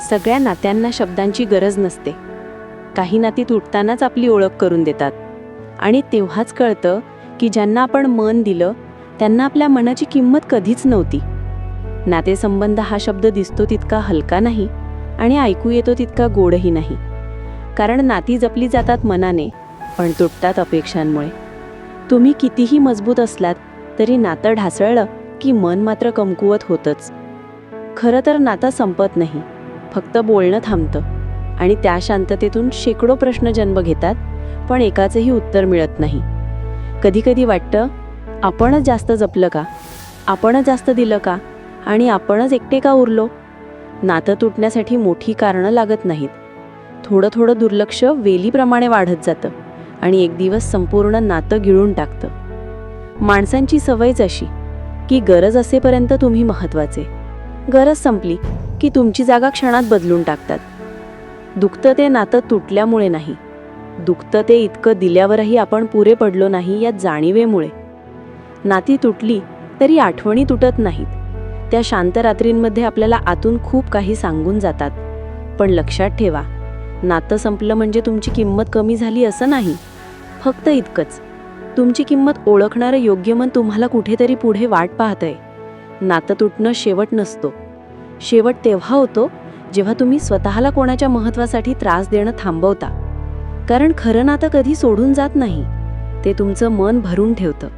सगळ्या नात्यांना शब्दांची गरज नसते. काही नाती तुटतानाच आपली ओळख करून देतात. आणि तेव्हाच कळतं की ज्यांना आपण मन दिलं त्यांना आपल्या मनाची किंमत कधीच नव्हती. नातेसंबंध हा शब्द दिसतो तितका हलका नाही आणि ऐकू येतो तितका गोडही नाही. कारण नाती जपली जातात मनाने पण तुटतात अपेक्षांमुळे. तुम्ही कितीही मजबूत असलात तरी नातं ढासळलं की मन मात्र कमकुवत होतंच. खरं तर नातं संपत नाही. फक्त बोलणं थांबतं. आणि त्या शांततेतून शेकडो प्रश्न जन्म घेतात पण एकाचंही उत्तर मिळत नाही. कधीकधी वाटतं आपणच जास्त जपलं का? आपणच जास्त दिलं का? आणि आपणच एकटे का उरलो? नातं तुटण्यासाठी मोठी कारणं लागत नाहीत. थोडं थोडं दुर्लक्ष वेलीप्रमाणे वाढत जातं आणि एक दिवस संपूर्ण नातं गिळून टाकतं. माणसांची सवयच अशी की गरज असेपर्यंत तुम्ही महत्त्वाचे गरज संपली की तुमची जागा क्षणात बदलून टाकतात. दुखतं ते नातं तुटल्यामुळे नाही. दुखतं ते इतकं दिल्यावरही आपण पुरे पडलो नाही या जाणीवेमुळे. नाती तुटली तरी आठवणी तुटत नाहीत. त्या शांत रात्रींमध्ये आपल्याला आतून खूप काही सांगून जातात. पण लक्षात ठेवा नातं संपलं म्हणजे तुमची किंमत कमी झाली असं नाही. फक्त इतकंच. तुमची किंमत ओळखणारं योग्य मन तुम्हाला कुठेतरी पुढे वाट पाहतंय. नातं तुटणं शेवट नसतो. शेवट तेव्हा होतो जेव्हा तुम्ही स्वतःला कोणाच्या महत्वासाठी त्रास देणं थांबवता. कारण खरं नातं कधी सोडून जात नाही. ते तुमचं मन भरून ठेवतं.